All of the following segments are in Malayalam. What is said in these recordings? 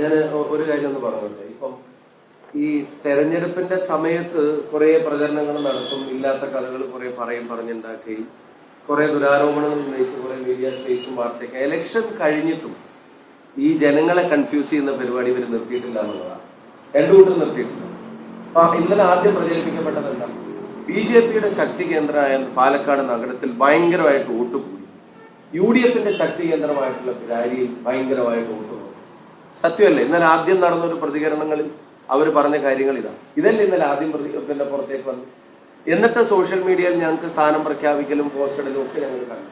ഞാൻ ഒരു കാര്യം ഒന്ന് പറഞ്ഞോട്ടെ. ഇപ്പം ഈ തെരഞ്ഞെടുപ്പിന്റെ സമയത്ത് കുറെ പ്രചരണങ്ങൾ നടത്തും ഇല്ലാത്ത കഥകൾ കുറെ പറയും പറഞ്ഞുണ്ടാക്കുകയും കുറെ ദുരാരോപണങ്ങൾ ഉന്നയിച്ച് കുറെ മീഡിയ സ്പേസും വാർത്തയൊക്കെ എലക്ഷൻ കഴിഞ്ഞിട്ടും ഈ ജനങ്ങളെ കൺഫ്യൂസ് ചെയ്യുന്ന പരിപാടി ഇവർ നിർത്തിയിട്ടില്ല എന്നുള്ളതാണ്. രണ്ടു കൂട്ടം നിർത്തിയിട്ടില്ല. അപ്പൊ ഇന്നലെ ആദ്യം പ്രചരിപ്പിക്കപ്പെട്ടത് എന്താ? ബി ജെ പിയുടെ ശക്തി കേന്ദ്രമായ പാലക്കാട് നഗരത്തിൽ ഭയങ്കരമായിട്ട് വോട്ട് കൂടി യു ഡി എഫിന്റെ ശക്തി കേന്ദ്രമായിട്ടുള്ള പിരാരിയിൽ ഭയങ്കരമായിട്ട് വോട്ട് സത്യമല്ലേ? ഇന്നലെ ആദ്യം നടന്ന ഒരു പ്രതികരണങ്ങളിൽ അവർ പറഞ്ഞ കാര്യങ്ങൾ ഇതാ. ഇതല്ലേ ഇന്നലെ ആദ്യം പ്രതികരണത്തിന്റെ പുറത്തേക്ക് വന്നു. എന്നിട്ട് സോഷ്യൽ മീഡിയയിൽ ഞങ്ങൾക്ക് സ്ഥാനം പ്രഖ്യാപിക്കലും പോസ്റ്റിടലും ഒക്കെ ഞങ്ങൾ കണ്ടു.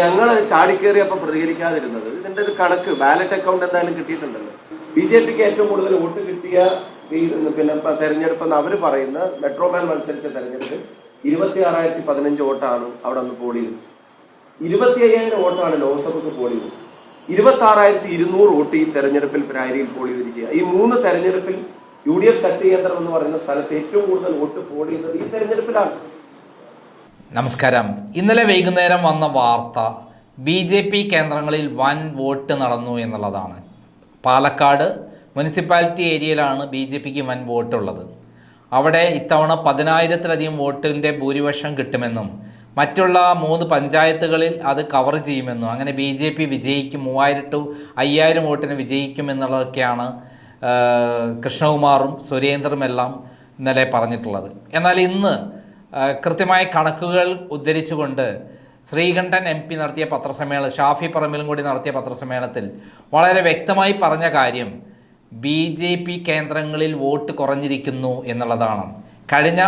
ഞങ്ങൾ ഞങ്ങൾ ചാടിക്കേറിയപ്പോൾ പ്രതികരിക്കാതിരുന്നത് ഇതിന്റെ ഒരു കണക്ക്. ബാലറ്റ് അക്കൗണ്ട് എന്തായാലും കിട്ടിയിട്ടുണ്ടല്ലോ. ബി ജെ പിക്ക് ഏറ്റവും കൂടുതൽ വോട്ട് കിട്ടിയ പിന്നെ തെരഞ്ഞെടുപ്പ് എന്ന് അവർ പറയുന്ന മെട്രോമാൻ മത്സരിച്ച തെരഞ്ഞെടുപ്പ് ഇരുപത്തി ആറായിരത്തി പതിനഞ്ച് വോട്ടാണ് അവിടെ ഒന്ന് പോളിയത് ഇരുപത്തി അയ്യായിരം വോട്ടാണ് ലോക്സഭക്ക് പോൾ ചെയ്തത്. ഇരുപത്തി ആറായിരത്തി ഇരുന്നൂറ് വോട്ട് ഈ തെരഞ്ഞെടുപ്പിൽ പ്രാരിയിൽ പോൾ ചെയ്തിരിക്കുക. ഈ മൂന്ന് തെരഞ്ഞെടുപ്പിൽ യു ഡി എഫ് ശക്തി കേന്ദ്രം എന്ന് പറയുന്ന സ്ഥലത്ത് ഏറ്റവും കൂടുതൽ വോട്ട് പോൾ ചെയ്തത് ഈ തെരഞ്ഞെടുപ്പിലാണ്. നമസ്കാരം. ഇന്നലെ വൈകുന്നേരം വന്ന വാർത്ത ബി ജെ പി കേന്ദ്രങ്ങളിൽ വൻ വോട്ട് നടന്നു എന്നുള്ളതാണ്. പാലക്കാട് മുനിസിപ്പാലിറ്റി ഏരിയയിലാണ് ബി ജെ പിക്ക് വൻ വോട്ടുള്ളത്. അവിടെ ഇത്തവണ പതിനായിരത്തിലധികം വോട്ടിന്റെ ഭൂരിപക്ഷം കിട്ടുമെന്നും മറ്റുള്ള മൂന്ന് പഞ്ചായത്തുകളിൽ അത് കവർ ചെയ്യുമെന്നും അങ്ങനെ ബി ജെ പി വിജയിക്കും മൂവായിരം ടു അയ്യായിരം വോട്ടിന് വിജയിക്കുമെന്നുള്ളതൊക്കെയാണ് കൃഷ്ണകുമാറും കൃഷ്ണകുമാറും സുരേന്ദ്രനുമെല്ലാം ഇന്നലെ പറഞ്ഞിട്ടുള്ളത്. എന്നാൽ ഇന്ന് കൃത്യമായ കണക്കുകൾ ഉദ്ധരിച്ചുകൊണ്ട് ശ്രീകണ്ഠൻ എം പി നടത്തിയ പത്രസമ്മേളനം ഷാഫി പറമ്പിലും കൂടി നടത്തിയ പത്രസമ്മേളനത്തിൽ വളരെ വ്യക്തമായി പറഞ്ഞ കാര്യം ബി ജെ പി കേന്ദ്രങ്ങളിൽ വോട്ട് കുറഞ്ഞിരിക്കുന്നു എന്നുള്ളതാണ്. കഴിഞ്ഞ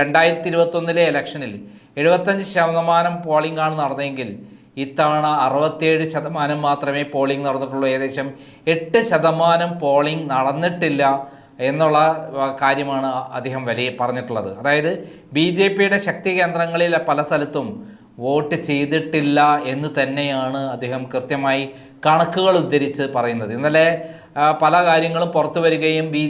രണ്ടായിരത്തി ഇരുപത്തൊന്നിലെ ഇലക്ഷനിൽ എഴുപത്തഞ്ച് ശതമാനം പോളിംഗ് ആണ് നടന്നതെങ്കിൽ ഇത്തവണ അറുപത്തേഴ് ശതമാനം മാത്രമേ പോളിംഗ് നടന്നിട്ടുള്ളൂ. ഏകദേശം എട്ട് ശതമാനം പോളിംഗ് നടന്നിട്ടില്ല എന്നുള്ള കാര്യമാണ് അദ്ദേഹം വലിയ പറഞ്ഞിട്ടുള്ളത്. അതായത് ബി ജെ പിയുടെ ശക്തി കേന്ദ്രങ്ങളിൽ പല സ്ഥലത്തും വോട്ട് ചെയ്തിട്ടില്ല എന്ന് തന്നെയാണ് അദ്ദേഹം കൃത്യമായി കണക്കുകൾ ഉദ്ധരിച്ച് പറയുന്നത്. ഇന്നലെ പല കാര്യങ്ങളും പുറത്തു വരികയും ബി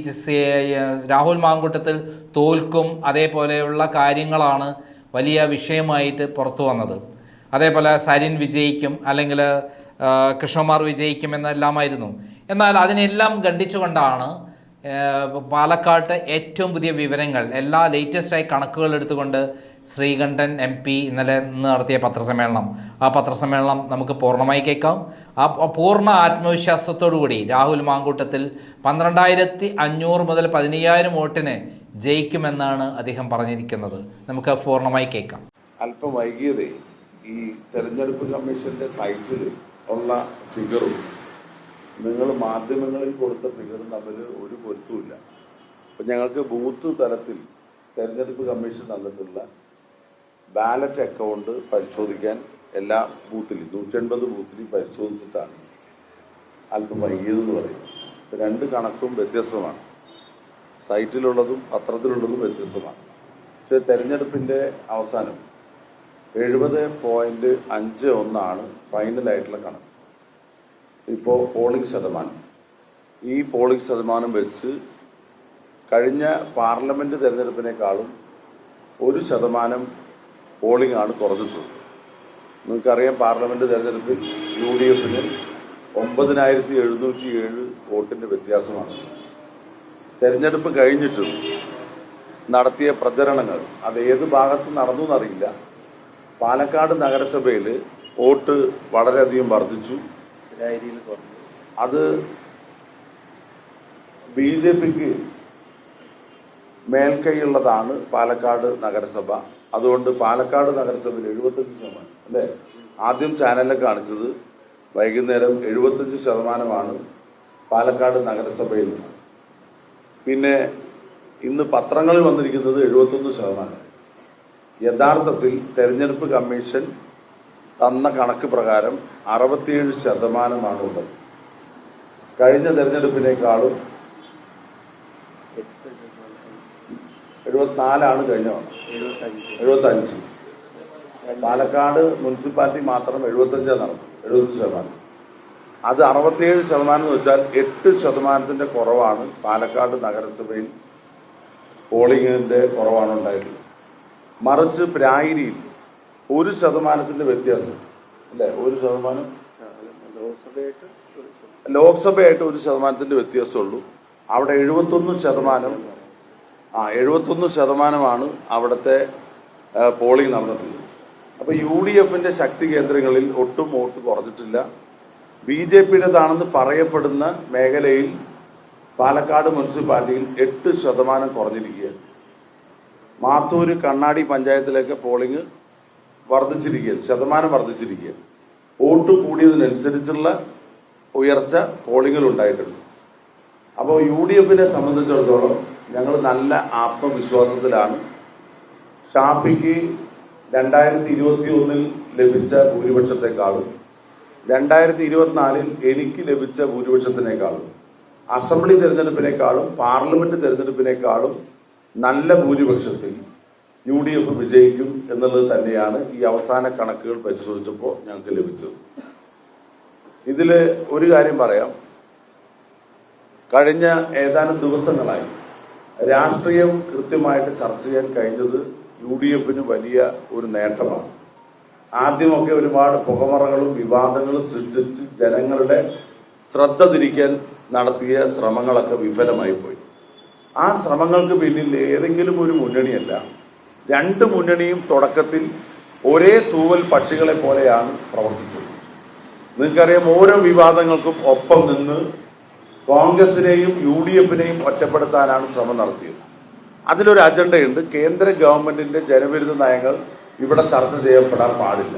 രാഹുൽ മാങ്കൂട്ടത്തിൽ തോൽക്കും അതേപോലെയുള്ള കാര്യങ്ങളാണ് വലിയ വിഷയമായിട്ട് പുറത്തു വന്നത്. അതേപോലെ സരിൻ വിജയിക്കും അല്ലെങ്കിൽ കൃഷ്ണമാർ വിജയിക്കും എന്നെല്ലാമായിരുന്നു. എന്നാൽ അതിനെല്ലാം ഖണ്ഡിച്ചുകൊണ്ടാണ് പാലക്കാട്ട് ഏറ്റവും പുതിയ വിവരങ്ങൾ എല്ലാ ലേറ്റസ്റ്റായി കണക്കുകൾ എടുത്തുകൊണ്ട് ശ്രീകണ്ഠൻ എം പി ഇന്നലെ ഇന്ന് നടത്തിയ പത്രസമ്മേളനം. ആ പത്രസമ്മേളനം നമുക്ക് പൂർണമായി കേൾക്കാം. ആ പൂർണ ആത്മവിശ്വാസത്തോടു കൂടി രാഹുൽ മാങ്കൂട്ടത്തിൽ പന്ത്രണ്ടായിരത്തി അഞ്ഞൂറ് മുതൽ പതിനയ്യായിരം വോട്ടിന് ജയിക്കുമെന്നാണ് അദ്ദേഹം പറഞ്ഞിരിക്കുന്നത്. നമുക്ക് പൂർണമായി കേൾക്കാം. അല്പം വൈകിയതേ ഈ തെരഞ്ഞെടുപ്പ് കമ്മീഷന്റെ സൈറ്റിൽ ഉള്ള ഫിഗറും നിങ്ങൾ മാധ്യമങ്ങളിൽ കൊടുത്ത ഫിഗറും തമ്മിൽ ഒരു പൊരുത്തുമില്ല അപ്പൊ ഞങ്ങൾക്ക് ബൂത്ത് തലത്തിൽ തെരഞ്ഞെടുപ്പ് കമ്മീഷൻ തന്നിട്ടുള്ള ബാലറ്റ് അക്കൗണ്ട് പരിശോധിക്കാൻ എല്ലാ ബൂത്തിലും നൂറ്റി എൺപത് ബൂത്തിലും പരിശോധിച്ചിട്ടാണ് അല്പം വൈകിയതെന്ന് പറയുന്നത്. രണ്ട് കണക്കും വ്യത്യസ്തമാണ്. സൈറ്റിലുള്ളതും പത്രത്തിലുള്ളതും വ്യത്യസ്തമാണ്. പക്ഷേ തെരഞ്ഞെടുപ്പിന്റെ അവസാനം എഴുപത് പോയിന്റ് അഞ്ച് ഒന്നാണ് ഫൈനലായിട്ടുള്ള കണക്ക്. ഇപ്പോൾ പോളിംഗ് ശതമാനം. ഈ പോളിംഗ് ശതമാനം വെച്ച് കഴിഞ്ഞ പാർലമെന്റ് തെരഞ്ഞെടുപ്പിനേക്കാളും ഒരു ശതമാനം പോളിംഗ് ആണ് കുറഞ്ഞിട്ടുള്ളത്. നിങ്ങൾക്കറിയാം പാർലമെന്റ് തെരഞ്ഞെടുപ്പിൽ യു ഡി എഫിന് ഒമ്പതിനായിരത്തി എഴുന്നൂറ്റി ഏഴ് വോട്ടിന്റെ വ്യത്യാസമാണ്. തെരഞ്ഞെടുപ്പ് കഴിഞ്ഞിട്ടും നടത്തിയ പ്രചരണങ്ങൾ അത് ഏത് ഭാഗത്ത് നടന്നു എന്നറിയില്ല. പാലക്കാട് നഗരസഭയിൽ വോട്ട് വളരെയധികം വർദ്ധിച്ചു. പിരാരിയിൽ കുറഞ്ഞു അത് ബി ജെ പിക്ക് മേൽക്കൈയുള്ളതാണ് പാലക്കാട് നഗരസഭ. അതുകൊണ്ട് പാലക്കാട് നഗരസഭയിൽ എഴുപത്തഞ്ച് ശതമാനം അല്ലേ? ആദ്യം ചാനലിൽ കാണിച്ചത് വൈകുന്നേരം എഴുപത്തഞ്ച് ശതമാനമാണ് പാലക്കാട് നഗരസഭയിൽ. നിന്ന് പിന്നെ ഇന്ന് പത്രങ്ങളിൽ വന്നിരിക്കുന്നത് എഴുപത്തൊന്ന് ശതമാനം. യഥാർത്ഥത്തിൽ തെരഞ്ഞെടുപ്പ് കമ്മീഷൻ തന്ന കണക്ക് പ്രകാരം അറുപത്തിയേഴ് ശതമാനമാണ് ഉള്ളത് കഴിഞ്ഞ തെരഞ്ഞെടുപ്പിനേക്കാളും എഴുപത്തിനാലാണ് കഴിഞ്ഞ എഴുപത്തഞ്ച്. പാലക്കാട് മുനിസിപ്പാലിറ്റി മാത്രം എഴുപത്തഞ്ചാണ് നടന്നു എഴുപത്തി ശതമാനം. അത് അറുപത്തിയേഴ് ശതമാനം എന്ന് വെച്ചാൽ എട്ട് ശതമാനത്തിന്റെ കുറവാണ് പാലക്കാട് നഗരസഭയിൽ പോളിംഗിന്റെ കുറവാണ് ഉണ്ടായിട്ടുള്ളത്. മറിച്ച് പ്രായിരിയിൽ ഒരു ശതമാനത്തിന്റെ വ്യത്യാസം. അല്ലേ? ഒരു ശതമാനം. ലോക്സഭയായിട്ട് ഒരു ലോക്സഭയായിട്ട് ഒരു ശതമാനത്തിന്റെ വ്യത്യാസമുള്ളൂ. അവിടെ എഴുപത്തൊന്ന് ശതമാനം ആ എഴുപത്തൊന്ന് ശതമാനമാണ് അവിടുത്തെ പോളിംഗ് നടന്നിട്ടുള്ളത്. അപ്പൊ യു ഡി എഫിന്റെ ശക്തി കേന്ദ്രങ്ങളിൽ ഒട്ടും വോട്ട് കുറഞ്ഞിട്ടില്ല. ബി ജെ പിയുടേതാണെന്ന് പറയപ്പെടുന്ന മേഖലയിൽ പാലക്കാട് മുനിസിപ്പാലിറ്റിയിൽ എട്ട് ശതമാനം കുറഞ്ഞിരിക്കുകയാണ്. മാത്തൂര് കണ്ണാടി പഞ്ചായത്തിലൊക്കെ പോളിംഗ് വർദ്ധിച്ചിരിക്കുകയാണ് ശതമാനം വർദ്ധിച്ചിരിക്കുകയാണ്. വോട്ട് കൂടിയതിനനുസരിച്ചുള്ള ഉയർച്ച പോളിംഗിൽ ഉണ്ടായിട്ടുണ്ട്. അപ്പോൾ യു ഡി എഫിനെ സംബന്ധിച്ചിടത്തോളം ഞങ്ങൾ നല്ല ആത്മവിശ്വാസത്തിലാണ്. ഷാഫിക്ക് രണ്ടായിരത്തി ഇരുപത്തി ഒന്നിൽ ലഭിച്ച ഭൂരിപക്ഷത്തെക്കാളും രണ്ടായിരത്തി ഇരുപത്തിനാലിൽ എനിക്ക് ലഭിച്ച ഭൂരിപക്ഷത്തിനേക്കാളും അസംബ്ലി തെരഞ്ഞെടുപ്പിനേക്കാളും പാർലമെന്റ് തെരഞ്ഞെടുപ്പിനേക്കാളും നല്ല ഭൂരിപക്ഷത്തിൽ യു ഡി എഫ് വിജയിക്കും എന്നുള്ളത് തന്നെയാണ് ഈ അവസാന കണക്കുകൾ പരിശോധിച്ചപ്പോൾ ഞങ്ങൾക്ക് ലഭിച്ചത്. ഇതിൽ ഒരു കാര്യം പറയാം. കഴിഞ്ഞ ഏതാനും ദിവസങ്ങളായി രാഷ്ട്രീയം കൃത്യമായിട്ട് ചർച്ച ചെയ്യാൻ കഴിഞ്ഞത് യു ഡി എഫിന് വലിയ ഒരു നേട്ടമാണ്. ആദ്യമൊക്കെ ഒരുപാട് പുകമറകളും വിവാദങ്ങളും സൃഷ്ടിച്ച് ജനങ്ങളുടെ ശ്രദ്ധ തിരിക്കാൻ നടത്തിയ ശ്രമങ്ങളൊക്കെ വിഫലമായി പോയി ആ ശ്രമങ്ങൾക്ക് പിന്നിൽ ഏതെങ്കിലും ഒരു മുന്നണിയല്ല രണ്ട് മുന്നണിയും തുടക്കത്തിൽ ഒരേ തൂവൽ പക്ഷികളെ പോലെയാണ് പ്രവർത്തിച്ചത്. നിങ്ങൾക്കറിയാം ഓരോ വിവാദങ്ങൾക്കും ഒപ്പം നിന്ന് കോൺഗ്രസിനെയും യു ഡി എഫിനെയും ഒറ്റപ്പെടുത്താനാണ് ശ്രമം നടത്തിയത്. അതിലൊരു അജണ്ടയുണ്ട് കേന്ദ്ര ഗവൺമെന്റിന്റെ ജനവിരുദ്ധ നയങ്ങൾ ഇവിടെ ചർച്ച ചെയ്യപ്പെടാൻ പാടില്ല.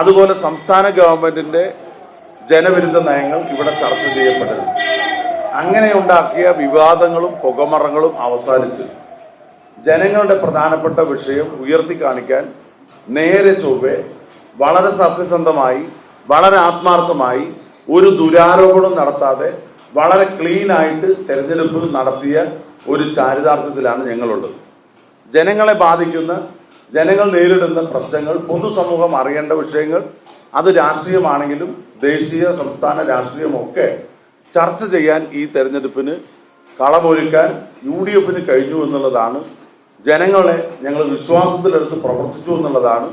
അതുപോലെ സംസ്ഥാന ഗവൺമെന്റിന്റെ ജനവിരുദ്ധ നയങ്ങൾ ഇവിടെ ചർച്ച ചെയ്യപ്പെടരുത്. അങ്ങനെ ഉണ്ടാക്കിയ വിവാദങ്ങളും പുകമറങ്ങളും അവസാനിച്ച് ജനങ്ങളുടെ പ്രധാനപ്പെട്ട വിഷയം ഉയർത്തി കാണിക്കാൻ നേരെ ചൊവ്വെ വളരെ സത്യസന്ധമായി വളരെ ആത്മാർത്ഥമായി ഒരു ദുരാരോപണം നടത്താതെ വളരെ ക്ലീൻ ആയിട്ട് തെരഞ്ഞെടുപ്പ് നടത്തിയ ഒരു ചാരിതാർത്ഥ്യത്തിലാണ് ഞങ്ങളുള്ളത്. ജനങ്ങളെ ബാധിക്കുന്ന ജനങ്ങൾ നേരിടുന്ന പ്രശ്നങ്ങൾ പൊതുസമൂഹം അറിയേണ്ട വിഷയങ്ങൾ അത് രാഷ്ട്രീയമാണെങ്കിലും ദേശീയ സംസ്ഥാന രാഷ്ട്രീയമൊക്കെ ചർച്ച ചെയ്യാൻ ഈ തെരഞ്ഞെടുപ്പിന് കളമൊരുക്കാൻ യു ഡി എഫിന് കഴിഞ്ഞു എന്നുള്ളതാണ് ജനങ്ങളെ ഞങ്ങൾ വിശ്വാസത്തിലെടുത്ത് പ്രവർത്തിച്ചു എന്നുള്ളതാണ്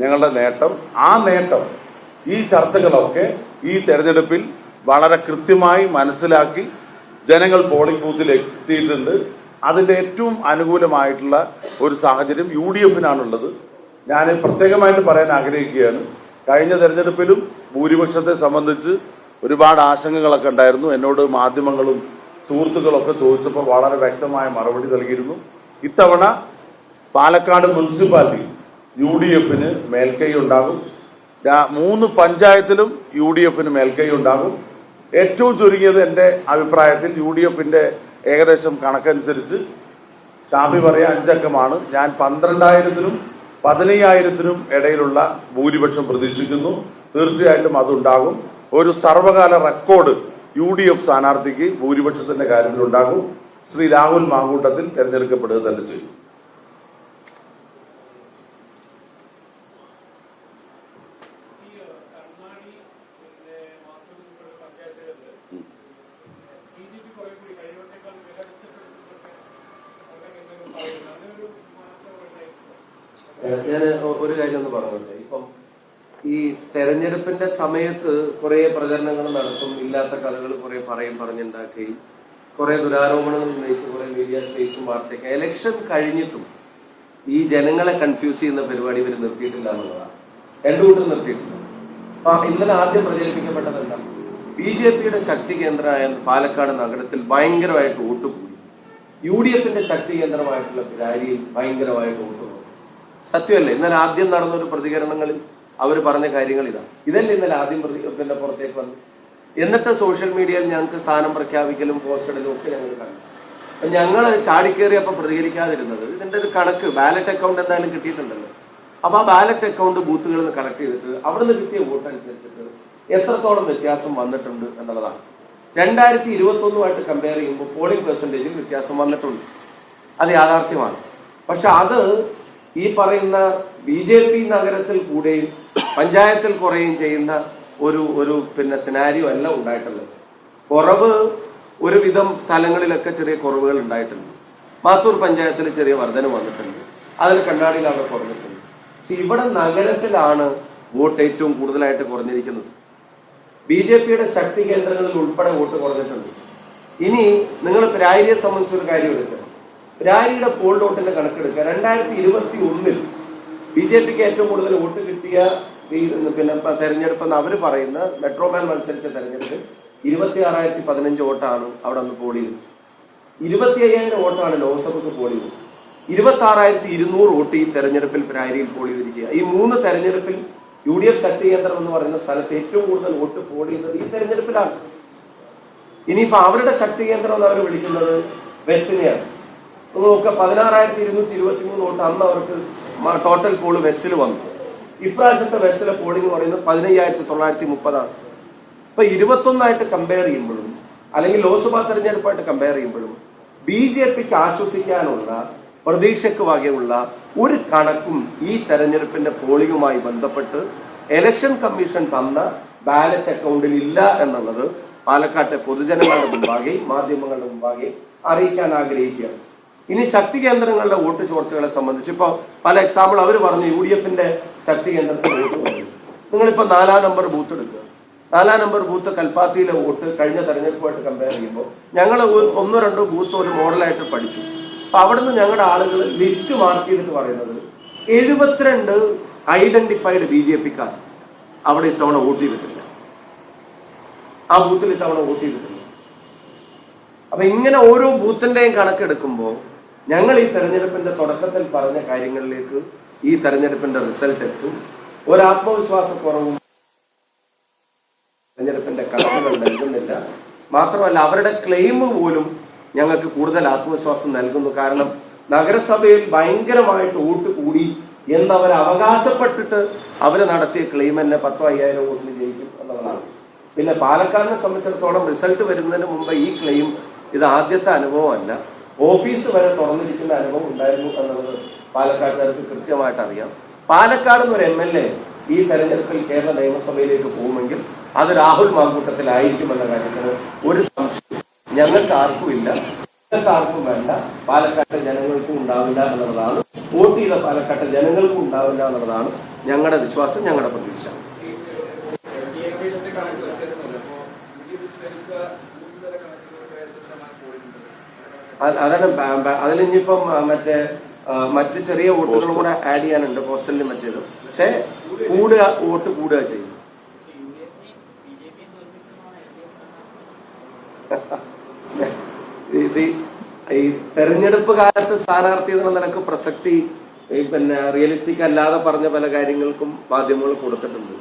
ഞങ്ങളുടെ നേട്ടം. ആ നേട്ടം ഈ ചർച്ചകളൊക്കെ ഈ തെരഞ്ഞെടുപ്പിൽ വളരെ കൃത്യമായി മനസ്സിലാക്കി ജനങ്ങൾ പോളിംഗ് ബൂത്തിൽ എത്തിയിട്ടുണ്ട്. അതിന്റെ ഏറ്റവും അനുകൂലമായിട്ടുള്ള ഒരു സാഹചര്യം യു ഡി എഫിനാണുള്ളത്. ഞാൻ പ്രത്യേകമായിട്ട് പറയാൻ ആഗ്രഹിക്കുകയാണ്. കഴിഞ്ഞ തെരഞ്ഞെടുപ്പിലും ഭൂരിപക്ഷത്തെ സംബന്ധിച്ച് ഒരുപാട് ആശങ്കകളൊക്കെ ഉണ്ടായിരുന്നു. എന്നോട് മാധ്യമങ്ങളും സുഹൃത്തുക്കളൊക്കെ ചോദിച്ചപ്പോൾ വളരെ വ്യക്തമായ മറുപടി നൽകിയിരുന്നു. ഇത്തവണ പാലക്കാട് മുനിസിപ്പാലിറ്റി യു ഡി എഫിന് മേൽക്കൈ ഉണ്ടാകും. മൂന്ന് പഞ്ചായത്തിലും യു ഡി എഫിന് മേൽക്കൈ ഉണ്ടാകും. ഏറ്റവും ചുരുങ്ങിയത് എന്റെ അഭിപ്രായത്തിൽ യു ഡി എഫിന്റെ ഏകദേശം കണക്കനുസരിച്ച് ഷാബി പറയാ അഞ്ചക്കമാണ് ഞാൻ പന്ത്രണ്ടായിരത്തിനും പതിനയ്യായിരത്തിനും ഇടയിലുള്ള ഭൂരിപക്ഷം പ്രതീക്ഷിക്കുന്നു. തീർച്ചയായിട്ടും അതുണ്ടാകും. ഒരു സർവകാല റെക്കോർഡ് യു ഡി എഫ് സ്ഥാനാർത്ഥിക്ക് ഭൂരിപക്ഷത്തിന്റെ കാര്യത്തിൽ ഉണ്ടാകും ശ്രീ രാഹുൽ മാങ്കൂട്ടത്തിൽ തെരഞ്ഞെടുക്കപ്പെടുക തന്നെ ചെയ്യും. ഞാൻ ഒരു കാര്യം ഒന്ന് പറഞ്ഞോട്ടെ. ഇപ്പം ഈ തെരഞ്ഞെടുപ്പിന്റെ സമയത്ത് കുറെ പ്രചരണങ്ങൾ നടത്തും ഇല്ലാത്ത കഥകൾ കുറെ പറയും പറഞ്ഞുണ്ടാക്കുകയും കുറെ ദുരാരോപണങ്ങൾ ഉന്നയിച്ച് കുറെ മീഡിയ സ്പേസും വാർത്തയൊക്കെ ഇലക്ഷൻ കഴിഞ്ഞിട്ടും ഈ ജനങ്ങളെ കൺഫ്യൂസ് ചെയ്യുന്ന പരിപാടി ഇവർ നിർത്തിയിട്ടില്ല എന്നുള്ളതാണ്. രണ്ടു കൂട്ടം നിർത്തിയിട്ടില്ല അപ്പൊ ഇന്നലെ ആദ്യം പ്രചരിപ്പിക്കപ്പെട്ടതല്ല ബി ജെ പിയുടെ ശക്തി കേന്ദ്രമായ പാലക്കാട് നഗരത്തിൽ ഭയങ്കരമായിട്ട് വോട്ട് കൂടി യു ഡി എഫിന്റെ ശക്തി കേന്ദ്രമായിട്ടുള്ള പിരാരിയിൽ ഭയങ്കരമായിട്ട് വോട്ട് കൂടി സത്യമല്ലേ? ഇന്നലെ ആദ്യം നടന്ന ഒരു പ്രതികരണങ്ങളിൽ അവർ പറഞ്ഞ കാര്യങ്ങൾ ഇതാണ് ഇതല്ലേ ഇന്നലെ ആദ്യം പ്രതികരണത്തിന്റെ പുറത്തേക്ക് വന്നു എന്നിട്ട് സോഷ്യൽ മീഡിയയിൽ ഞങ്ങൾക്ക് സ്ഥാനം പ്രഖ്യാപിക്കലും പോസ്റ്റിടലും ഒക്കെ ഞങ്ങൾ കണ്ടു. അപ്പൊ ഞങ്ങൾ ചാടിക്കേറിയപ്പോൾ പ്രതികരിക്കാതിരുന്നത് ഇതിന്റെ ഒരു കണക്ക് ബാലറ്റ് അക്കൗണ്ട് എന്തായാലും കിട്ടിയിട്ടുണ്ടല്ലോ. അപ്പൊ ആ ബാലറ്റ് അക്കൗണ്ട് ബൂത്തുകളിൽ നിന്ന് കളക്ട് ചെയ്തിട്ട് അവിടുന്ന് കിട്ടിയ വോട്ട് അനുസരിച്ചിട്ട് എത്രത്തോളം വ്യത്യാസം വന്നിട്ടുണ്ട് എന്നുള്ളതാണ്. രണ്ടായിരത്തി ഇരുപത്തി ഒന്നുമായിട്ട് കമ്പയർ ചെയ്യുമ്പോൾ പോളിംഗ് പെർസെന്റേജിൽ വ്യത്യാസം വന്നിട്ടുണ്ട്. അത് യാഥാർത്ഥ്യമാണ്. പക്ഷെ അത് ഈ പറയുന്ന ബി ജെ പി നഗരത്തിൽ കൂടെയും പഞ്ചായത്തിൽ കുറയും ചെയ്യുന്ന ഒരു ഒരു പിന്നെ സിനാരിയോ അല്ല ഉണ്ടായിട്ടുള്ളത്. കുറവ് ഒരുവിധം സ്ഥലങ്ങളിലൊക്കെ ചെറിയ കുറവുകൾ ഉണ്ടായിട്ടുണ്ട്. മാത്തൂർ പഞ്ചായത്തിൽ ചെറിയ വർധന വന്നിട്ടുണ്ട്. അതിൽ കണ്ണാടിയിലാണ് കുറഞ്ഞിട്ടുണ്ട്. ഇവിടെ നഗരത്തിലാണ് വോട്ട് ഏറ്റവും കൂടുതലായിട്ട് കുറഞ്ഞിരിക്കുന്നത്. ബി ജെ പിയുടെ ശക്തി കേന്ദ്രങ്ങളിൽ ഉൾപ്പെടെ വോട്ട് കുറഞ്ഞിട്ടുണ്ട്. ഇനി നിങ്ങൾ രാരിയെ സംബന്ധിച്ചൊരു കാര്യം എടുക്കണം രാരിയുടെ പോൾ വോട്ടിന്റെ കണക്കെടുക്കുക. രണ്ടായിരത്തി ഇരുപത്തി ഒന്നിൽ ബി ജെ പിക്ക് ഏറ്റവും കൂടുതൽ വോട്ട് കിട്ടിയ ഈ പിന്നെ തെരഞ്ഞെടുപ്പെന്ന് തെരഞ്ഞെടുപ്പ് അവർ പറയുന്ന മെട്രോമാൻ മത്സരിച്ച തെരഞ്ഞെടുപ്പിൽ ഇരുപത്തി ആറായിരത്തി പതിനഞ്ച് വോട്ടാണ് അവിടെ നിന്ന് പോൾ ചെയ്തത്. ഇരുപത്തി അയ്യായിരം വോട്ടാണ് ലോക്സഭക്ക് പോൾ ചെയ്തത്. ഇരുപത്തി ആറായിരത്തി ഇരുന്നൂറ് വോട്ട് ഈ തെരഞ്ഞെടുപ്പിൽ പ്രാരിയിൽ പോൾ ചെയ്തിരിക്കുക ഈ മൂന്ന് തെരഞ്ഞെടുപ്പിൽ യു ഡി എഫ് ശക്തി കേന്ദ്രം എന്ന് പറയുന്ന സ്ഥലത്ത് ഏറ്റവും കൂടുതൽ വോട്ട് ചെയ്തത് ഈ തെരഞ്ഞെടുപ്പിലാണ്. ഇനിയിപ്പോ അവരുടെ ശക്തി കേന്ദ്രം എന്ന് അവർ വിളിക്കുന്നത് വെസ്റ്റിനെയാണ് നോക്കുക പതിനാറായിരത്തി ഇരുന്നൂറ്റി ഇരുപത്തി മൂന്ന് വോട്ട് അന്ന് അവർക്ക് ടോട്ടൽ പോൾ വെസ്റ്റിൽ വന്നു. ഇപ്രാവശ്യത്തെ വെസ്റ്റിലെ പോളിംഗ് പറയുന്നത് പതിനയ്യായിരത്തി തൊള്ളായിരത്തി മുപ്പതാണ് ഇപ്പൊ ഇരുപത്തൊന്നായിട്ട് കമ്പയർ ചെയ്യുമ്പോഴും അല്ലെങ്കിൽ ലോക്സഭാ തെരഞ്ഞെടുപ്പായിട്ട് കമ്പയർ ചെയ്യുമ്പോഴും ബി ജെ പിക്ക് ആശ്വസിക്കാനുള്ള പ്രതീക്ഷയ്ക്ക് വകയുള്ള ഒരു കണക്കും ഈ തെരഞ്ഞെടുപ്പിന്റെ പോളിംഗുമായി ബന്ധപ്പെട്ട് എലക്ഷൻ കമ്മീഷൻ തന്ന ബാലറ്റ് അക്കൗണ്ടിൽ ഇല്ല എന്നുള്ളത് പാലക്കാട്ടെ പൊതുജനങ്ങളുടെ മുമ്പാകെ മാധ്യമങ്ങളുടെ മുമ്പാകെ അറിയിക്കാൻ ആഗ്രഹിക്കുകയാണ്. ഇനി ശക്തി കേന്ദ്രങ്ങളുടെ വോട്ട് ചോർച്ചകളെ സംബന്ധിച്ച് ഇപ്പൊ പല എക്സാമ്പിൾ അവർ പറഞ്ഞു യു ഡി എഫിന്റെ ശക്തി കേന്ദ്രത്തിൽ വോട്ട് പറഞ്ഞു നിങ്ങളിപ്പോ നാലാം നമ്പർ ബൂത്ത് എടുക്കുക. നാലാം നമ്പർ ബൂത്ത് കൽപ്പാത്തിയിലെ വോട്ട് കഴിഞ്ഞ തെരഞ്ഞെടുപ്പുമായിട്ട് കമ്പയർ ചെയ്യുമ്പോൾ ഞങ്ങൾ ഒന്നോ രണ്ടോ ബൂത്ത് ഒരു മോഡലായിട്ട് പഠിച്ചു. അപ്പൊ അവിടുന്ന് ഞങ്ങളുടെ ആളുകൾ ലിസ്റ്റ് മാർക്ക് ചെയ്തിട്ട് പറയുന്നത് എഴുപത്തിരണ്ട് ഐഡന്റിഫൈഡ് ബി ജെ പിക്കാർ അവിടെ ഇത്തവണ വോട്ട് ചെയ്തിട്ടില്ല. ആ ബൂത്തിൽ ഇത്തവണ വോട്ട് ചെയ്തിട്ടില്ല. അപ്പൊ ഇങ്ങനെ ഓരോ ബൂത്തിന്റെയും കണക്കെടുക്കുമ്പോൾ ഞങ്ങൾ ഈ തെരഞ്ഞെടുപ്പിന്റെ തുടക്കത്തിൽ പറഞ്ഞ കാര്യങ്ങളിലേക്ക് ഈ തെരഞ്ഞെടുപ്പിന്റെ റിസൾട്ട് എത്തും. ഒരു ആത്മവിശ്വാസക്കുറവും തെരഞ്ഞെടുപ്പിന്റെ കണക്കുകൾ നൽകുന്നില്ല. മാത്രമല്ല അവരുടെ ക്ലെയിം പോലും ഞങ്ങൾക്ക് കൂടുതൽ ആത്മവിശ്വാസം നൽകുന്നു. കാരണം നഗരസഭയിൽ ഭയങ്കരമായിട്ട് വോട്ട് കൂടി എന്നവർ അവകാശപ്പെട്ടിട്ട് അവർ നടത്തിയ ക്ലെയിം തന്നെ പത്തോ അയ്യായിരം വോട്ടിന് ജയിക്കും എന്നുള്ളതാണ് പിന്നെ പാലക്കാടിനെ സംബന്ധിച്ചിടത്തോളം റിസൾട്ട് വരുന്നതിന് മുമ്പ് ഈ ക്ലെയിം ഇത് ആദ്യത്തെ അനുഭവമല്ല. ഓഫീസ് വരെ തുറന്നിരിക്കുന്ന അനുഭവം ഉണ്ടായിരുന്നു എന്നുള്ളത് പാലക്കാട്ടുകാർക്ക് കൃത്യമായിട്ട് അറിയാം. പാലക്കാട് എന്നൊരു എം എൽ എ ഈ തെരഞ്ഞെടുപ്പിൽ കേരള നിയമസഭയിലേക്ക് പോകുമെങ്കിൽ അത് രാഹുൽ മാങ്കൂട്ടത്തിലായിരിക്കും എന്ന കാര്യത്തിന് ഒരു സംശയം. ഞങ്ങൾക്ക് ആർക്കും ഇല്ല. ഞങ്ങൾക്ക് ആർക്കും വേണ്ട. പാലക്കാട്ടെ ജനങ്ങൾക്കും ഉണ്ടാവില്ല എന്നുള്ളതാണ്. വോട്ട് ചെയ്ത പാലക്കാട്ടെ ജനങ്ങൾക്കും ഉണ്ടാവില്ല എന്നുള്ളതാണ് ഞങ്ങളുടെ വിശ്വാസം ഞങ്ങളുടെ പ്രതീക്ഷ. അതാണ് അതിൽ ഇനിയിപ്പം മറ്റേ മറ്റു ചെറിയ വോട്ടുകളും കൂടെ ആഡ് ചെയ്യാനുണ്ട് പോസ്റ്റലിന് മറ്റേതും. പക്ഷെ കൂടുക വോട്ട് കൂടുക ചെയ്യും. ഈ തെരഞ്ഞെടുപ്പ് കാലത്ത് സ്ഥാനാർത്ഥി എന്ന നിലയ്ക്ക് പ്രസക്തി ഈ പിന്നെ റിയലിസ്റ്റിക് അല്ലാതെ പറഞ്ഞ പല കാര്യങ്ങൾക്കും മാധ്യമങ്ങൾ കൊടുത്തിട്ടുണ്ട്.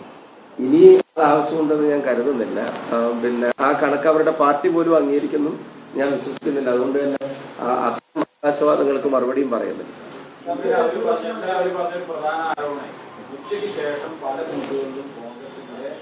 ഇനി അത് ആവശ്യമുണ്ടെന്ന് ഞാൻ കരുതുന്നില്ല. പിന്നെ ആ കണക്ക് അവരുടെ പാർട്ടി പോലും അംഗീകരിക്കുന്നു. ഞാൻ വിശ്വസിക്കുന്നില്ല. അതുകൊണ്ട് തന്നെ അത്തരം അവകാശവാദങ്ങൾക്ക് മറുപടിയും പറയുന്നില്ല ഉച്ചയ്ക്ക് ശേഷം പല കോൺഗ്രസിന്റെ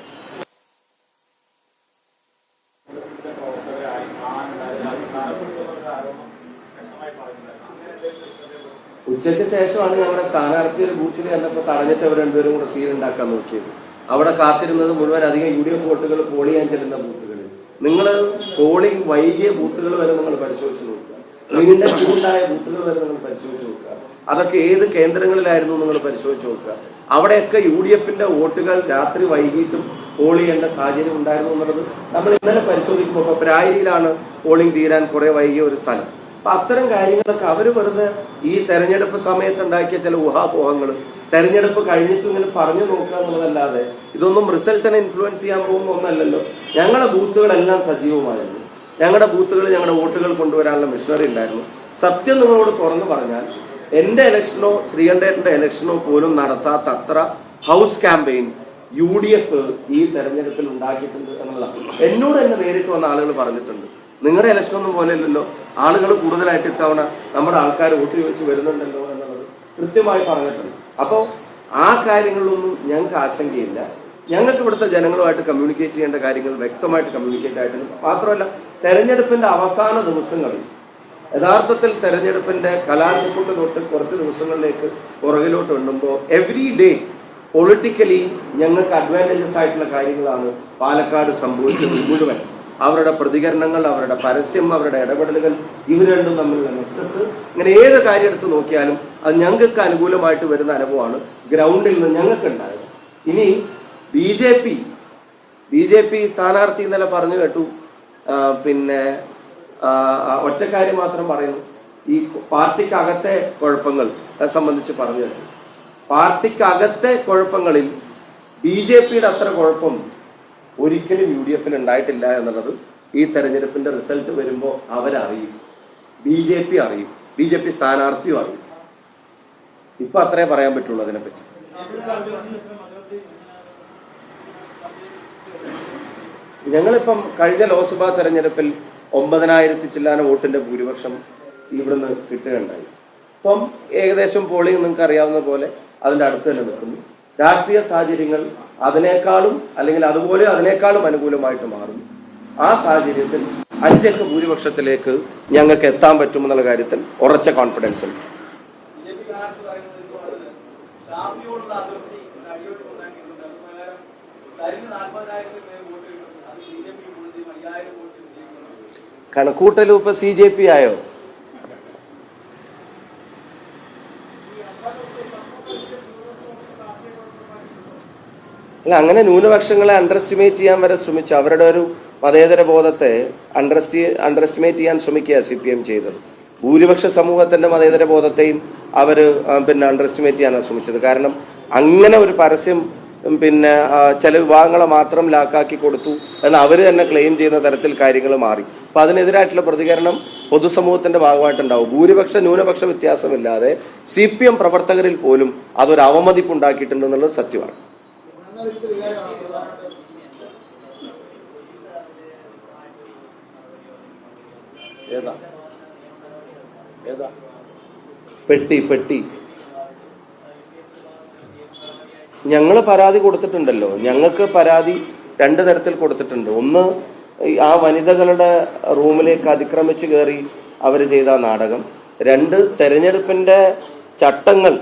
ശേഷമാണ് ഞങ്ങളുടെ സ്ഥാനാർത്ഥി ഒരു ബൂത്തിൽ ചെന്നപ്പോൾ തടഞ്ഞിട്ട് അവർ രണ്ടുപേരും കൂടെ സീൽ ഉണ്ടാക്കാൻ നോക്കിയത്. അവിടെ കാത്തിരുന്നത് മുഴുവൻ അധികം യു ഡി എഫ് വോട്ടുകൾ പോളിയാൻ ചെയ്യാൻ ചെല്ലുന്ന ബൂത്തുകളിൽ നിങ്ങൾ പോളിംഗ് വൈകിയ ബൂത്തുകൾ വരെ നിങ്ങൾ പരിശോധിച്ചു നോക്കുക. നീണ്ട ചൂണ്ടായ ബൂത്തുകൾ വരെ നിങ്ങൾ പരിശോധിച്ച് നോക്കുക. അതൊക്കെ ഏത് കേന്ദ്രങ്ങളിലായിരുന്നു നിങ്ങൾ പരിശോധിച്ചു നോക്കുക. അവിടെയൊക്കെ യു ഡി എഫിന്റെ വോട്ടുകൾ രാത്രി വൈകിട്ടും പോൾ ചെയ്യേണ്ട സാഹചര്യം ഉണ്ടായിരുന്നു എന്നുള്ളത് നമ്മൾ ഇന്നലെ പരിശോധിക്കുമ്പോൾ പ്രായയിലാണ് പോളിംഗ് തീരാൻ കുറെ വൈകിയ ഒരു സ്ഥലം. അപ്പൊ അത്തരം കാര്യങ്ങളൊക്കെ അവർ വെറുതെ ഈ തെരഞ്ഞെടുപ്പ് സമയത്ത് ഉണ്ടാക്കിയ ചില ഊഹാപോഹങ്ങൾ തെരഞ്ഞെടുപ്പ് കഴിഞ്ഞിട്ട് ഇങ്ങനെ പറഞ്ഞു നോക്കുക എന്നുള്ളതല്ലാതെ ഇതൊന്നും റിസൾട്ടിനെ ഇൻഫ്ലുവൻസ് ചെയ്യാൻ പോകുന്ന ഒന്നല്ലല്ലോ. ഞങ്ങളുടെ ബൂത്തുകളെല്ലാം സജീവമായിരുന്നു. ഞങ്ങളുടെ ബൂത്തുകൾ ഞങ്ങളുടെ വോട്ടുകൾ കൊണ്ടുവരാനുള്ള മിഷനറി ഉണ്ടായിരുന്നു. സത്യം നിങ്ങളോട് തുറന്നു പറഞ്ഞാൽ എന്റെ ഇലക്ഷനോ ശ്രീകണ്ഠേട്ടന്റെ ഇലക്ഷനോ പോലും നടത്താത്ത അത്ര house campaign U D F ഈ തെരഞ്ഞെടുപ്പിൽ ഉണ്ടാക്കിയിട്ടുണ്ട് എന്നുള്ളതാണ്. എന്നോട് തന്നെ നേരിട്ട് വന്ന ആളുകൾ പറഞ്ഞിട്ടുണ്ട്. നിങ്ങളുടെ ഇലക്ഷൻ ഒന്നും പോലെയല്ലല്ലോ. ആളുകൾ കൂടുതലായിട്ട് ഇത്തവണ നമ്മുടെ ആൾക്കാർ വോട്ട് ചോദിച്ച് വരുന്നുണ്ടല്ലോ എന്നുള്ളത് കൃത്യമായി പറഞ്ഞിട്ടുണ്ട്. അപ്പോൾ ആ കാര്യങ്ങളിലൊന്നും ഞങ്ങൾക്ക് ആശങ്കയില്ല. ഞങ്ങൾക്ക് ഇവിടുത്തെ ജനങ്ങളുമായിട്ട് കമ്മ്യൂണിക്കേറ്റ് ചെയ്യേണ്ട കാര്യങ്ങൾ വ്യക്തമായിട്ട് കമ്മ്യൂണിക്കേറ്റ് ആയിട്ടുണ്ട്. മാത്രമല്ല തെരഞ്ഞെടുപ്പിന്റെ അവസാന ദിവസങ്ങളിൽ യഥാർത്ഥത്തിൽ തെരഞ്ഞെടുപ്പിന്റെ കലാശക്കൊണ്ട് തൊട്ട് കുറച്ച് ദിവസങ്ങളിലേക്ക് പുറകിലോട്ട് എണ്ണുമ്പോൾ എവറി ഡേ പൊളിറ്റിക്കലി ഞങ്ങൾക്ക് അഡ്വാന്റേജസ് ആയിട്ടുള്ള കാര്യങ്ങളാണ് പാലക്കാട് സംഭവിച്ചത് മുഴുവൻ. അവരുടെ പ്രതികരണങ്ങൾ അവരുടെ പരസ്യം അവരുടെ ഇടപെടലുകൾ ഇവ രണ്ടും തമ്മിലുള്ള നെക്സസ് ഇങ്ങനെ ഏത് കാര്യം എടുത്ത് നോക്കിയാലും അത് ഞങ്ങൾക്ക് അനുകൂലമായിട്ട് വരുന്ന അനുഭവമാണ് ഗ്രൗണ്ടിൽ നിന്ന് ഞങ്ങൾക്ക് ഉണ്ടായത് ഇനി B J P B J P സ്ഥാനാർത്ഥി ഇന്നലെ പറഞ്ഞു കേട്ടു. പിന്നെ ഒറ്റക്കാര്യം മാത്രം പറയുന്നു. ഈ പാർട്ടിക്കകത്തെ കുഴപ്പങ്ങൾ സംബന്ധിച്ച് പറഞ്ഞു കേട്ടു. പാർട്ടിക്കകത്തെ കുഴപ്പങ്ങളിൽ ബി ജെ പിയുടെ അത്ര കുഴപ്പം ഒരിക്കലും യു ഡി എഫിൽ ഉണ്ടായിട്ടില്ല എന്നുള്ളത് ഈ തെരഞ്ഞെടുപ്പിന്റെ റിസൾട്ട് വരുമ്പോൾ അവരറിയും. ബി ജെ പി അറിയും. ബി ജെ പി സ്ഥാനാർത്ഥിയും അറിയും. ഇപ്പൊ അത്രേ പറയാൻ പറ്റുള്ളൂ അതിനെപ്പറ്റി. ഞങ്ങളിപ്പം കഴിഞ്ഞ ലോക്സഭാ തെരഞ്ഞെടുപ്പിൽ ഒമ്പതിനായിരത്തി ചില്ലാന വോട്ടിന്റെ ഭൂരിപക്ഷം ഇവിടുന്ന് കിട്ടുകയുണ്ടായി. ഇപ്പം ഏകദേശം പോളിംഗ് നിങ്ങൾക്ക് അറിയാവുന്ന പോലെ അതിന്റെ അടുത്ത് തന്നെ നിൽക്കുന്നു. രാഷ്ട്രീയ സാഹചര്യങ്ങൾ അതിനേക്കാളും അല്ലെങ്കിൽ അതുപോലെ അതിനേക്കാളും അനുകൂലമായിട്ട് മാറും. ആ സാഹചര്യത്തിൽ അഞ്ചക്ക ഭൂരിപക്ഷത്തിലേക്ക് ഞങ്ങൾക്ക് എത്താൻ പറ്റുമെന്നുള്ള കാര്യത്തിൽ ഉറച്ച കോൺഫിഡൻസ് ഉണ്ട്. ബിജെപി ഇപ്പൊ സി ജെ പി അതിർത്തി ഒരു അടിയോട്ട് ഉണ്ടാക്കിയിട്ടുണ്ട് അത് പ്രകാരം സരിന് നാൽപ്പതിനായിരത്തിൽ മേൽ വോട്ട് കിട്ടും അത് ബി ജെ പി കൂടുതലും അയ്യായിരം വോട്ട് വിജയിക്കുന്നു കണക്കൂട്ടലും ഇപ്പൊ സി ജെ പി ആയോ അല്ല അങ്ങനെ ന്യൂനപക്ഷങ്ങളെ അണ്ടർ എസ്റ്റിമേറ്റ് ചെയ്യാൻ വരെ ശ്രമിച്ചു. അവരുടെ ഒരു മതേതര ബോധത്തെ അണ്ടർ അണ്ടർ എസ്റ്റിമേറ്റ് ചെയ്യാൻ ശ്രമിക്കുക സി പി എം ചെയ്തത്. ഭൂരിപക്ഷ സമൂഹത്തിന്റെ മതേതര ബോധത്തെയും അവർ പിന്നെ അണ്ടർ എസ്റ്റിമേറ്റ് ചെയ്യാനാണ് ശ്രമിച്ചത്. കാരണം അങ്ങനെ ഒരു പരസ്യം പിന്നെ ചില വിഭാഗങ്ങളെ മാത്രം ലാക്കാക്കി കൊടുത്തു എന്ന് അവർ തന്നെ ക്ലെയിം ചെയ്യുന്ന തരത്തിൽ കാര്യങ്ങൾ മാറി. അപ്പൊ അതിനെതിരായിട്ടുള്ള പ്രതികരണം പൊതുസമൂഹത്തിന്റെ ഭാഗമായിട്ടുണ്ടാവും. ഭൂരിപക്ഷ ന്യൂനപക്ഷ വ്യത്യാസമില്ലാതെ സി പി എം പ്രവർത്തകരിൽ പോലും അതൊരു അവമതിപ്പ് ഉണ്ടാക്കിയിട്ടുണ്ടെന്നുള്ളത് സത്യമാണ്. ഏതാ? ഏതാ? പെട്ടി പെട്ടി. ഞങ്ങൾ പരാതി കൊടുത്തിട്ടുണ്ടല്ലോ. ഞങ്ങൾക്ക് പരാതി രണ്ട് തരത്തിൽ കൊടുത്തിട്ടുണ്ട്. ഒന്ന് ആ വനിതകളുടെ റൂമിലേക്ക് അതിക്രമിച്ച് കയറി അവർ ചെയ്ത നാടകം. രണ്ട് തെരഞ്ഞെടുപ്പിന്റെ ചട്ടങ്ങൾ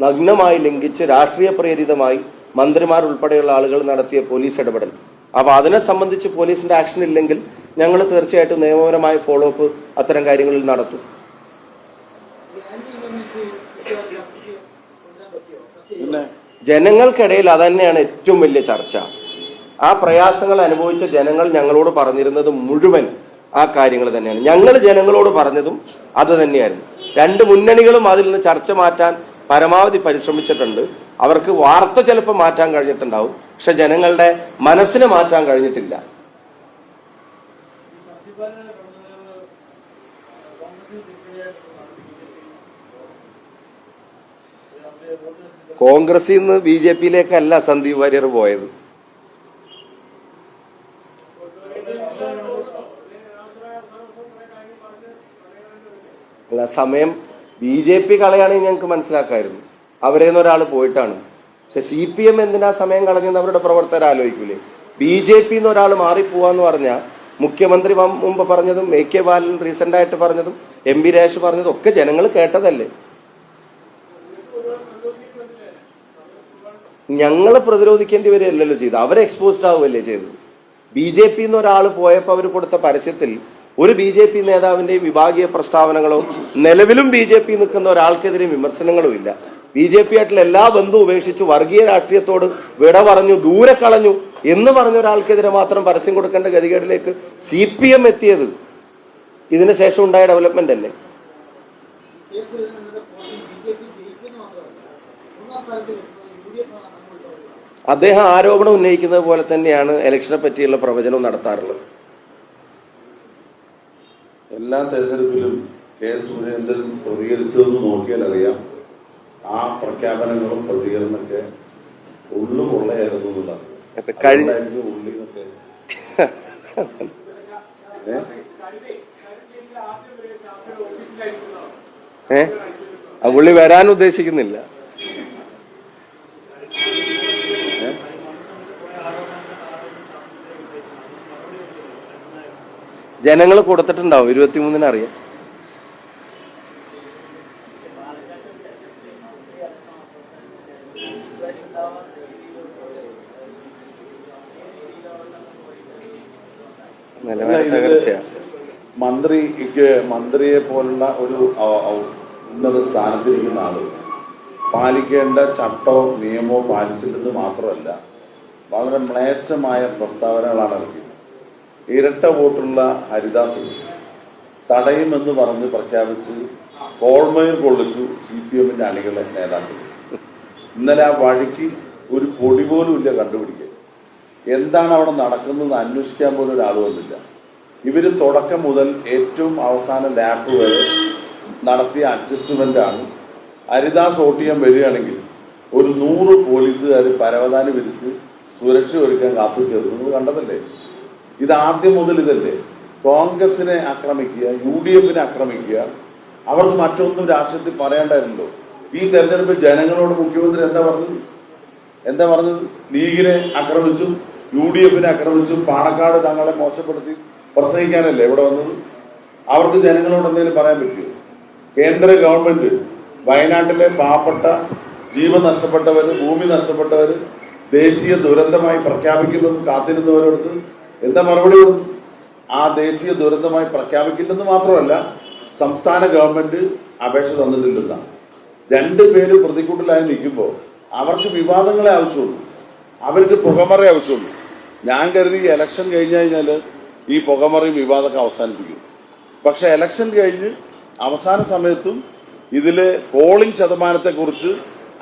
നഗ്നമായി ലംഘിച്ച് രാഷ്ട്രീയ പ്രേരിതമായി മന്ത്രിമാർ ഉൾപ്പെടെയുള്ള ആളുകൾ നടത്തിയ പോലീസ് ഇടപെടൽ. അപ്പൊ അതിനെ സംബന്ധിച്ച് പോലീസിന്റെ ആക്ഷൻ ഇല്ലെങ്കിൽ ഞങ്ങൾ തീർച്ചയായിട്ടും നിയമപരമായ ഫോളോ അപ്പ് അത്തരം കാര്യങ്ങളിൽ നടത്തും. ജനങ്ങൾക്കിടയിൽ ജനങ്ങൾക്കിടയിൽ അതന്നെയാണ് ഏറ്റവും വലിയ ചർച്ച. ആ പ്രയാസങ്ങൾ അനുഭവിച്ച ജനങ്ങൾ ഞങ്ങളോട് പറഞ്ഞിരുന്നത് മുഴുവൻ ആ കാര്യങ്ങൾ തന്നെയാണ്. ഞങ്ങൾ ജനങ്ങളോട് പറഞ്ഞതും അത് തന്നെയായിരുന്നു. രണ്ട് മുന്നണികളും അതിൽ നിന്ന് ചർച്ച മാറ്റാൻ പരമാവധി പരിശ്രമിച്ചിട്ടുണ്ട്. അവർക്ക് വാർത്ത ചിലപ്പോൾ മാറ്റാൻ കഴിഞ്ഞിട്ടുണ്ടാവും. പക്ഷെ ജനങ്ങളുടെ മനസ്സിനെ മാറ്റാൻ കഴിഞ്ഞിട്ടില്ല. കോൺഗ്രസിൽ നിന്ന് ബി ജെ പിയിലേക്കല്ല സന്ദീപ് വാര്യർ പോയത്. സമയം ബി ജെ പി കളയാണെങ്കിൽ ഞങ്ങൾക്ക് മനസ്സിലാക്കായിരുന്നു. അവരെ ഒരാൾ പോയിട്ടാണ്. പക്ഷെ സി പി എം എന്തിനാ സമയം കളഞ്ഞെന്ന് അവരുടെ പ്രവർത്തകർ ആലോചിക്കൂലേ? ബി ജെ പി എന്ന് ഒരാൾ മാറിപ്പോവാന്ന് പറഞ്ഞാൽ മുഖ്യമന്ത്രി മുമ്പ് പറഞ്ഞതും എ കെ ബാലൻ റീസെന്റ് ആയിട്ട് പറഞ്ഞതും എം ബി രാജ് പറഞ്ഞതും ഒക്കെ ജനങ്ങൾ കേട്ടതല്ലേ? ഞങ്ങൾ പ്രതിരോധിക്കേണ്ടി വരികയല്ലല്ലോ ചെയ്തത്. അവരെ എക്സ്പോസ്ഡ് ആവുകയല്ലേ ചെയ്തത്. ബി ജെ പി എന്നൊരാൾ ഒരാൾ പോയപ്പോൾ അവർ കൊടുത്ത പരസ്യത്തിൽ ഒരു ബി ജെ പി നേതാവിന്റെയും വിഭാഗീയ പ്രസ്താവനകളോ നിലവിലും ബി ജെ പി നിൽക്കുന്ന ഒരാൾക്കെതിരെ വിമർശനങ്ങളും ഇല്ല. ബി ജെ പി ആയിട്ടുള്ള എല്ലാ ബന്ധവും ഉപേക്ഷിച്ച് വർഗീയ രാഷ്ട്രീയത്തോട് വിട പറഞ്ഞു ദൂരെ കളഞ്ഞു എന്ന് പറഞ്ഞ ഒരാൾക്കെതിരെ മാത്രം പരസ്യം കൊടുക്കേണ്ട ഗതികേടിലേക്ക് സി പി എം എത്തിയത് ഇതിന് ശേഷം ഉണ്ടായ ഡെവലപ്മെന്റ് അല്ലേ അദ്ദേഹം ആരോപണം ഉന്നയിക്കുന്നത് പോലെ തന്നെയാണ് ഇലക്ഷനെ പറ്റിയുള്ള പ്രവചനവും നടത്താറുള്ളത്. എല്ലാ തെരഞ്ഞെടുപ്പിലും കെ സുരേന്ദ്രൻ പ്രതികരിച്ചതെന്ന് നോക്കിയാൽ അറിയാം. ആ പ്രഖ്യാപനങ്ങളും പ്രതികരണമൊക്കെ ഉള്ളു കൊള്ളയായിരുന്നു എന്നുള്ളതാണ് ഉള്ളിന്നൊക്കെ ഉള്ളി ഏ? പുള്ളി വരാൻ ഉദ്ദേശിക്കുന്നില്ല. ജനങ്ങൾ കൊടുത്തിട്ടുണ്ടാവും. ഇരുപത്തിമൂന്നിന് അറിയാം. മന്ത്രിക്ക് മന്ത്രിയെ പോലുള്ള ഒരു ഉന്നത സ്ഥാനത്തിരിക്കുന്ന ആൾ പാലിക്കേണ്ട ചട്ടവും നിയമവും പാലിച്ചില്ലെന്ന് മാത്രമല്ല വളരെ മ്ലേച്ഛമായ പ്രസ്താവനകളാണ് ഇറക്കിയത് ഇരട്ട വോട്ടുള്ള ഹരിദാസ് തടയുമെന്ന് പറഞ്ഞ് പ്രഖ്യാപിച്ച് കോൾമയിൽ കൊള്ളിച്ചു സി പി എമ്മിന്റെ അണികളെ നേതാക്കൾ. ഇന്നലെ ആ വഴിക്ക് ഒരു പൊടി പോലും ഇല്ല കണ്ടുപിടിക്കാൻ. എന്താണ് അവിടെ നടക്കുന്നത് അന്വേഷിക്കാൻ പോലും ഒരാൾ വന്നില്ല. ഇവർ തുടക്കം മുതൽ ഏറ്റവും അവസാന ലാപ്പ് വരെ നടത്തിയ അഡ്ജസ്റ്റ്മെന്റ് ആണ്. ഹരിദാസ് വോട്ട് ചെയ്യാൻ വരികയാണെങ്കിൽ ഒരു നൂറ് പോലീസുകാർ പരവതാനി വിരിച്ച് സുരക്ഷ ഒരുക്കാൻ കാത്തു കയറി നിങ്ങൾ കണ്ടതല്ലേ? ഇത് ആദ്യം മുതൽ ഇതല്ലേ? കോൺഗ്രസിനെ ആക്രമിക്കുക യു ഡി എഫിനെ ആക്രമിക്കുക. അവർക്ക് മറ്റൊന്നും രാഷ്ട്രീയത്തിൽ പറയേണ്ടായിരുന്നല്ലോ. ഈ തെരഞ്ഞെടുപ്പിൽ ജനങ്ങളോട് മുഖ്യമന്ത്രി എന്താ പറഞ്ഞത്? എന്താ പറഞ്ഞത്? ലീഗിനെ ആക്രമിച്ചു യു ഡി എഫിനെ ആക്രമിച്ചു പാണക്കാട് തങ്ങളെ മോശപ്പെടുത്തി പ്രസംഗിക്കാനല്ലേ ഇവിടെ വന്നത്? അവർക്ക് ജനങ്ങളോട് എന്തെങ്കിലും പറയാൻ പറ്റുമോ? കേന്ദ്ര ഗവൺമെന്റ് വയനാട്ടിലെ പാവപ്പെട്ട ജീവൻ നഷ്ടപ്പെട്ടവര് ഭൂമി നഷ്ടപ്പെട്ടവര് ദേശീയ ദുരന്തമായി പ്രഖ്യാപിക്കുമെന്ന് കാത്തിരുന്നവരോട് എന്താ മറുപടി? ആ ദേശീയ ദുരന്തമായി പ്രഖ്യാപിക്കില്ലെന്ന് മാത്രമല്ല സംസ്ഥാന ഗവൺമെന്റ് അപേക്ഷ തന്നിട്ടില്ലെന്നാണ്. രണ്ടു പേര് പ്രതിക്കൂട്ടിലായി നിൽക്കുമ്പോൾ അവർക്ക് വിവാദങ്ങളെ ആവശ്യമുള്ളൂ. അവർക്ക് പുകമറ ആവശ്യമുള്ളൂ. ഞാൻ കരുതി ഇലക്ഷൻ കഴിഞ്ഞു കഴിഞ്ഞാൽ ഈ പുകമറയും വിവാദമൊക്കെ അവസാനിപ്പിക്കും. പക്ഷെ ഇലക്ഷൻ കഴിഞ്ഞ് അവസാന സമയത്തും ഇതിൽ പോളിംഗ് ശതമാനത്തെക്കുറിച്ച്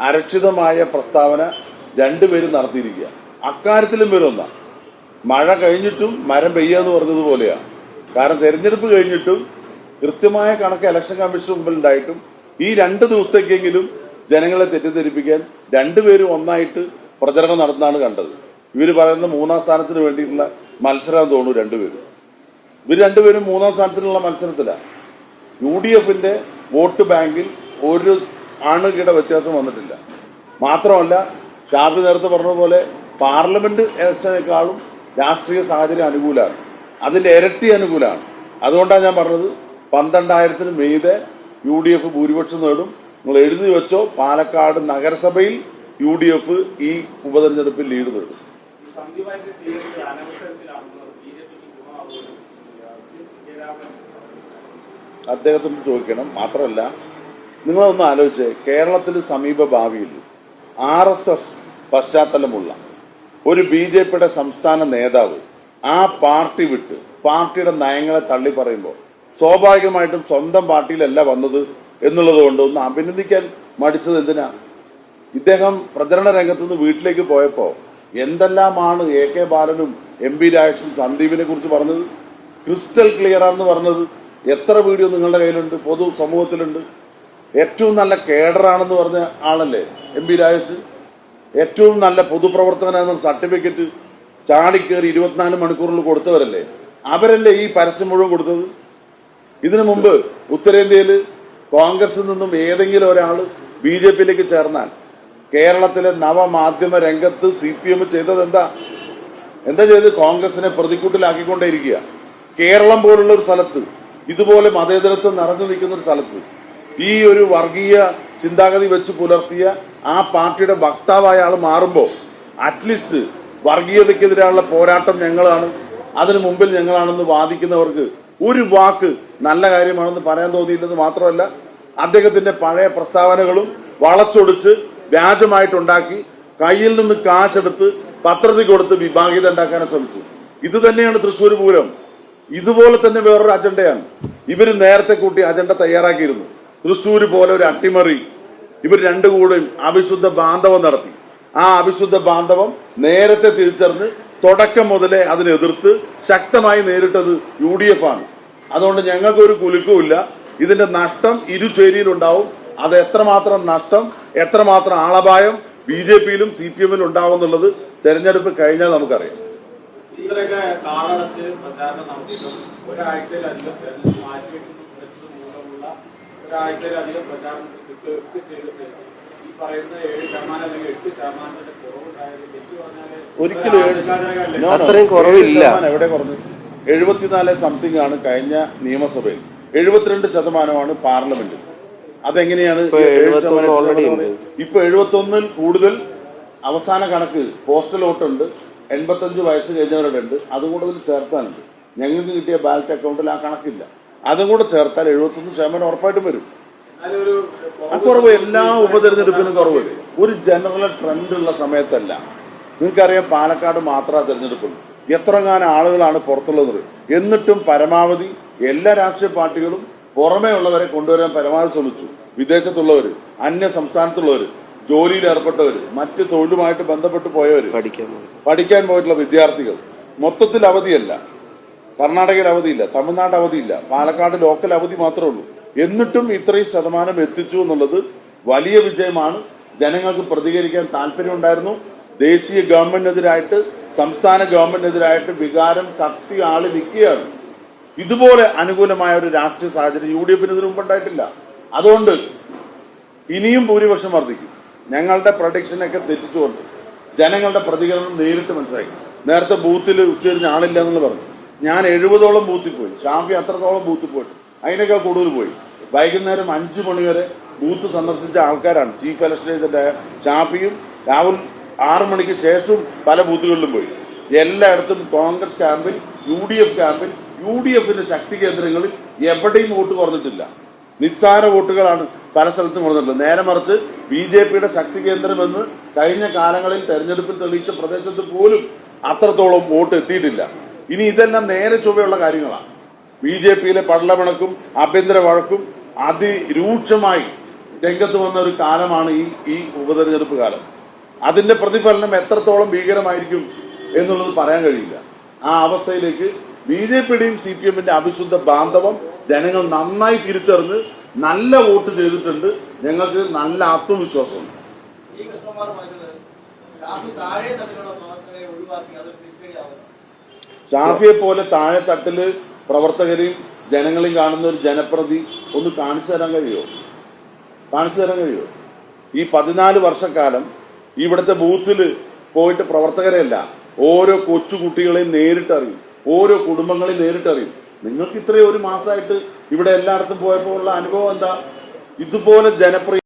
അരക്ഷിതമായ പ്രസ്താവന രണ്ടുപേരും നടത്തിയിരിക്കുക അക്കാര്യത്തിലും പേരൊന്നാ മഴ കഴിഞ്ഞിട്ടും മരം പെയ്യാന്ന് പറഞ്ഞതുപോലെയാണ് കാരണം തെരഞ്ഞെടുപ്പ് കഴിഞ്ഞിട്ടും കൃത്യമായ കണക്ക് ഇലക്ഷൻ കമ്മീഷൻ മുമ്പിൽ ഉണ്ടായിട്ടും ഈ രണ്ട് ദിവസത്തേക്കെങ്കിലും ജനങ്ങളെ തെറ്റിദ്ധരിപ്പിക്കാൻ രണ്ടുപേരും ഒന്നായിട്ട് പ്രചരണം നടന്നാണ് കണ്ടത്. ഇവർ പറയുന്ന മൂന്നാം സ്ഥാനത്തിന് വേണ്ടിയിട്ടുള്ള മത്സരം തോന്നുന്നു രണ്ടുപേരും. ഇവർ രണ്ടുപേരും മൂന്നാം സ്ഥാനത്തിനുള്ള മത്സരത്തിലാണ് യു ഡി എഫിന്റെ വോട്ട് ബാങ്കിൽ ഒരു ആണുകിട വ്യത്യാസം വന്നിട്ടില്ല. മാത്രമല്ല ഷാബി നേരത്തെ പറഞ്ഞതുപോലെ പാർലമെന്റ് ഇലക്ഷനേക്കാളും രാഷ്ട്രീയ സാഹചര്യം അനുകൂലമാണ്. അതിന്റെ ഇരട്ടി അനുകൂലമാണ്. അതുകൊണ്ടാണ് ഞാൻ പറഞ്ഞത് പന്ത്രണ്ടായിരത്തിന് മീതെ യു ഡി എഫ് ഭൂരിപക്ഷം നേടും. നിങ്ങൾ എഴുതി വെച്ചോ പാലക്കാട് നഗരസഭയിൽ യു ഡി എഫ് ഈ ഉപതെരഞ്ഞെടുപ്പിൽ ലീഡ് നേടും. അദ്ദേഹത്തിന് ചോദിക്കണം. മാത്രമല്ല നിങ്ങളൊന്ന് ആലോചിച്ച് കേരളത്തിൽ സമീപ ഭാവിയിൽ ആർ എസ് എസ് പശ്ചാത്തലമുള്ള ഒരു ബി ജെ പിയുടെ സംസ്ഥാന നേതാവ് ആ പാർട്ടി വിട്ട് പാർട്ടിയുടെ നയങ്ങളെ തള്ളി പറയുമ്പോൾ സ്വാഭാവികമായിട്ടും സ്വന്തം പാർട്ടിയിലല്ല വന്നത് എന്നുള്ളത് കൊണ്ട് ഒന്ന് അഭിനന്ദിക്കാൻ മടിച്ചത് എന്തിനാ? ഇദ്ദേഹം പ്രചരണ രംഗത്ത് നിന്ന് വീട്ടിലേക്ക് പോയപ്പോ എന്തെല്ലാമാണ് എ കെ ബാലനും എം പി രാജേഷും സന്ദീപിനെ കുറിച്ച് പറഞ്ഞത്? ക്രിസ്റ്റൽ ക്ലിയർ ആണെന്ന് പറഞ്ഞത്? എത്ര വീഡിയോ നിങ്ങളുടെ കയ്യിലുണ്ട്? പൊതു സമൂഹത്തിലുണ്ട്? ഏറ്റവും നല്ല കേഡറാണെന്ന് പറഞ്ഞ ആളല്ലേ എം പി രാജേഷ്? ഏറ്റവും നല്ല പൊതുപ്രവർത്തകനെന്ന സർട്ടിഫിക്കറ്റ് ചാടിക്കേറി ഇരുപത്തിനാല് മണിക്കൂറിൽ കൊടുത്തവരല്ലേ? അവരല്ലേ ഈ പരസ്യം മുഴുവൻ കൊടുത്തത്? ഇതിനു മുമ്പ് ഉത്തരേന്ത്യയിൽ കോൺഗ്രസിൽ നിന്നും ഏതെങ്കിലും ഒരാൾ ബി ജെ പിയിലേക്ക് ചേർന്നാൽ കേരളത്തിലെ നവമാധ്യമ രംഗത്ത് സി പി എം ചെയ്തത് എന്താ എന്താ ചെയ്ത്? കോൺഗ്രസിനെ പ്രതിക്കൂട്ടിലാക്കിക്കൊണ്ടേയിരിക്കുക. കേരളം പോലുള്ള ഒരു സ്ഥലത്ത് ഇതുപോലെ മതേതരത്വം നിറഞ്ഞു നിൽക്കുന്ന ഒരു സ്ഥലത്ത് ഈ ഒരു വർഗീയ ചിന്താഗതി വെച്ച് പുലർത്തിയ ആ പാർട്ടിയുടെ വക്താവായ ആൾ മാറുമ്പോൾ അറ്റ്ലീസ്റ്റ് വർഗീയതയ്ക്കെതിരെയുള്ള പോരാട്ടം ഞങ്ങളാണ്. അതിനു മുമ്പിൽ ഞങ്ങളാണെന്ന് വാദിക്കുന്നവർക്ക് ഒരു വാക്ക് നല്ല കാര്യമാണെന്ന് പറയാൻ തോന്നിയില്ലെന്ന് മാത്രമല്ല അദ്ദേഹത്തിന്റെ പഴയ പ്രസ്താവനകളും വളച്ചൊടിച്ച് വ്യാജമായിട്ടുണ്ടാക്കി കയ്യിൽ നിന്ന് കാശെടുത്ത് പത്രത്തിൽ കൊടുത്ത് വിഭാഗീയത ഉണ്ടാക്കാൻ ശ്രമിച്ചു. ഇത് തന്നെയാണ് തൃശ്ശൂർ പൂരം. ഇതുപോലെ തന്നെ വേറൊരു അജണ്ടയാണ്. ഇവർ നേരത്തെ കൂട്ടി അജണ്ട തയ്യാറാക്കിയിരുന്നു. തൃശ്ശൂർ പോലെ ഒരു അട്ടിമറി ഇവർ രണ്ടു കൂടെയും അവിശുദ്ധ ബാന്ധവം നടത്തി. ആ അവിശുദ്ധ ബാന്ധവം നേരത്തെ തിരിച്ചറിഞ്ഞ് തുടക്കം മുതലേ അതിനെതിർത്ത് ശക്തമായി നേരിട്ടത് യു ഡി എഫ് ആണ്. അതുകൊണ്ട് ഞങ്ങൾക്കൊരു കുലുക്കവുമില്ല ഇതിന്റെ നഷ്ടം ഇരുചേരിയിലുണ്ടാവും അത് എത്രമാത്രം നഷ്ടം എത്രമാത്രം ആളപായം ബി ജെ പിയിലും സി പി എമ്മിലും ഉണ്ടാവും എന്നുള്ളത് തെരഞ്ഞെടുപ്പ് കഴിഞ്ഞാൽ നമുക്കറിയാം. ഇത്രയൊക്കെ കാളടച്ച് പ്രചാരണം മൂലമുള്ള ഒരാഴ്ചയിലധികം പ്രചാരണം കിട്ടുക ചെയ്തിട്ട് ഈ പറയുന്ന ഏഴ് ശതമാനം അല്ലെങ്കിൽ എട്ട് ശതമാനത്തിന്റെ കുറവുണ്ടായത് ശരിക്കും പറഞ്ഞാൽ ഒരിക്കലും. അത്രയും കുറവില്ല. എവിടെ കുറഞ്ഞു? എഴുപത്തിനാല് സംതിങ് ആണ് കഴിഞ്ഞ നിയമസഭയിൽ. എഴുപത്തിരണ്ട് ശതമാനമാണ് പാർലമെന്റിൽ അതെങ്ങനെയാണ് ഇപ്പൊ 71 ശതമാനം ഉണ്ട്. ഇപ്പൊ എഴുപത്തി ഒന്നിൽ കൂടുതൽ അവസാന കണക്ക് പോസ്റ്റൽ വോട്ടുണ്ട് എൺപത്തഞ്ച് വയസ്സ് കഴിഞ്ഞവരുടെ ഉണ്ട്. അത് കൂടുതൽ ചേർത്താനുണ്ട് ഞങ്ങൾക്ക് കിട്ടിയ ബാലറ്റ് അക്കൗണ്ടിൽ ആ കണക്കില്ല. അതും കൂടെ ചേർത്താൽ എഴുപത്തൊന്ന് ശതമാനം ഉറപ്പായിട്ടും വരും. കുറവ് എല്ലാ ഉപതെരഞ്ഞെടുപ്പിനും കുറവ് ഒരു ജനറൽ ട്രെൻഡ് ഉള്ള സമയത്തല്ല. നിങ്ങൾക്കറിയാം പാലക്കാട് മാത്രം തെരഞ്ഞെടുപ്പുള്ളൂ. എത്രങ്ങാനും ആളുകളാണ് പുറത്തുള്ളത്. എന്നിട്ടും പരമാവധി എല്ലാ രാഷ്ട്രീയ പാർട്ടികളും പുറമേ ഉള്ളവരെ കൊണ്ടുവരാൻ പരമാവധി ശ്രമിച്ചു. വിദേശത്തുള്ളവർ അന്യ സംസ്ഥാനത്തുള്ളവർ ജോലിയിൽ ഏർപ്പെട്ടവർ മറ്റ് തൊഴിലുമായിട്ട് ബന്ധപ്പെട്ട് പോയവർ പഠിക്കാൻ പഠിക്കാൻ പോയിട്ടുള്ള വിദ്യാർത്ഥികൾ. മൊത്തത്തിൽ അവധിയല്ല. കർണാടകയിൽ അവധിയില്ല തമിഴ്നാട് അവധിയില്ല പാലക്കാട് ലോക്കൽ അവധി മാത്രമേ ഉള്ളൂ. എന്നിട്ടും ഇത്രയും ശതമാനം എത്തിച്ചു എന്നുള്ളത് വലിയ വിജയമാണ്. ജനങ്ങൾക്ക് പ്രതികരിക്കാൻ താല്പര്യമുണ്ടായിരുന്നു. ദേശീയ ഗവൺമെന്റിനെതിരായിട്ട് സംസ്ഥാന ഗവൺമെന്റിനെതിരായിട്ട് വികാരം കത്തി ആളി നിൽക്കുകയാണ്. ഇതുപോലെ അനുകൂലമായ ഒരു രാഷ്ട്രീയ സാഹചര്യം യു ഡി എഫിന് ഇതിനു മുമ്പുണ്ടായിട്ടില്ല. അതുകൊണ്ട് ഇനിയും ഭൂരിപക്ഷം വർദ്ധിക്കും. ഞങ്ങളുടെ പ്രൊഡിക്ഷനൊക്കെ തെറ്റിച്ചുകൊണ്ട് ജനങ്ങളുടെ പ്രതികരണം നേരിട്ട് മനസ്സിലാക്കി നേരത്തെ ബൂത്തിൽ ഉച്ചതിരിഞ്ഞ് ആളില്ല എന്നുള്ള പറഞ്ഞു. ഞാൻ എഴുപതോളം ബൂത്തിൽ പോയി. ഷാഫി അത്രത്തോളം ബൂത്തിൽ പോയിട്ട്. അതിനൊക്കെ കൂടുതൽ പോയി. വൈകുന്നേരം അഞ്ച് മണി വരെ ബൂത്ത് സന്ദർശിച്ച ആൾക്കാരാണ്. ചീഫ് ഇലക്ഷൻ ഷാഫിയും രാഹുൽ ആറു മണിക്ക് ശേഷവും പല ബൂത്തുകളിലും പോയി. എല്ലായിടത്തും കോൺഗ്രസ് ക്യാമ്പിൽ യു ഡി എഫ് ക്യാമ്പിൽ യു ഡി എഫിന്റെ ശക്തി കേന്ദ്രങ്ങളിൽ എവിടെയും വോട്ട് കുറഞ്ഞിട്ടില്ല. നിസ്സാര വോട്ടുകളാണ് പല സ്ഥലത്തും കുറഞ്ഞിട്ടുള്ളത്. നേരെ മറിച്ച് ബി ജെ പിയുടെ ശക്തി കേന്ദ്രമെന്ന് കഴിഞ്ഞ കാലങ്ങളിൽ തെരഞ്ഞെടുപ്പിൽ തെളിയിച്ച പ്രദേശത്ത് പോലും അത്രത്തോളം വോട്ട് എത്തിയിട്ടില്ല. ഇനി ഇതെല്ലാം നേരെ ചൊവ്വയുള്ള കാര്യങ്ങളാണ്. ബി ജെ പിയിലെ പടലമിണക്കും ആഭ്യന്തര വഴക്കും അതിരൂക്ഷമായി രംഗത്ത് വന്ന ഒരു കാലമാണ് ഈ ഈ ഉപതെരഞ്ഞെടുപ്പ് കാലം. അതിന്റെ പ്രതിഫലനം എത്രത്തോളം ഭീകരമായിരിക്കും എന്നുള്ളത് പറയാൻ കഴിയില്ല. ആ അവസ്ഥയിലേക്ക് ബി ജെ പിയുടെയും സി പി എമ്മിന്റെ അവിശുദ്ധ ബാന്ധവം ജനങ്ങൾ നന്നായി തിരിച്ചറിഞ്ഞ് നല്ല വോട്ട് ചെയ്തിട്ടുണ്ട്. ഞങ്ങൾക്ക് നല്ല ആത്മവിശ്വാസമുണ്ട്. താഴെ തമ്മിലുള്ള പ്രവർത്തകരെ ഒഴിവാക്കി അത് തിരിച്ചടിയാവുന്നു ഷാഫിയെ പോലെ താഴെ തട്ടിൽ പ്രവർത്തകരെയും ജനങ്ങളെയും കാണുന്ന ഒരു ജനപ്രതി ഒന്ന് കാണിച്ചു തരാൻ കഴിയുമോ? കാണിച്ചു തരാൻ കഴിയുമോ? ഈ പതിനാല് വർഷക്കാലം ഇവിടുത്തെ ബൂത്തിൽ പോയിട്ട് പ്രവർത്തകരെയല്ല ഓരോ കൊച്ചുകുട്ടികളെയും നേരിട്ടറിയും ഓരോ കുടുംബങ്ങളെയും നേരിട്ടറിയും. നിങ്ങൾക്ക് ഇത്രയും ഒരു മാസമായിട്ട് ഇവിടെ എല്ലായിടത്തും പോയപ്പോൾ ഉള്ള അനുഭവം എന്താ? ഇതുപോലെ ജനപ്രിയ